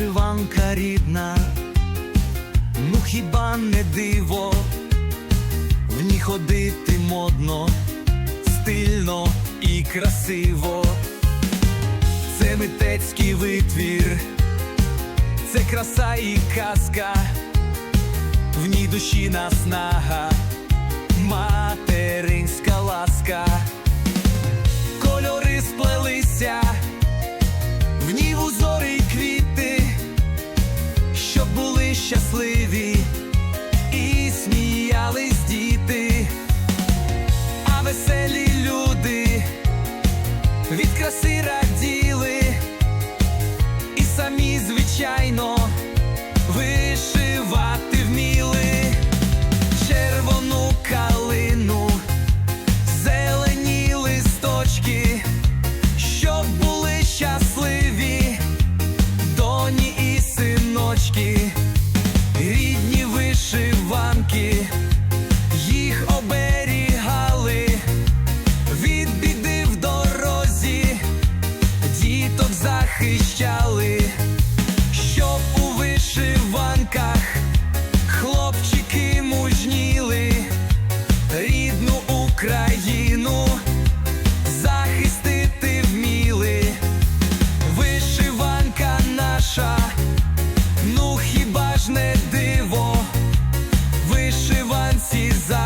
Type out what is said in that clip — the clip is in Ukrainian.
вишиванка рідна, ну хіба не диво, в ній ходити модно, стильно і красиво. Це митецький витвір, це краса і казка, в ній душі наснага, материнська ласка, щасливі і сміялись діти, а веселі люди від краси раділи, і самі, звичайно, вишивати вміли. Червону калину, зелені листочки, щоб були щасливі доні захищали, щоб у вишиванках хлопчики мужніли, рідну Україну захистити вміли, вишиванка наша, ну хіба ж не диво, вишиванці за.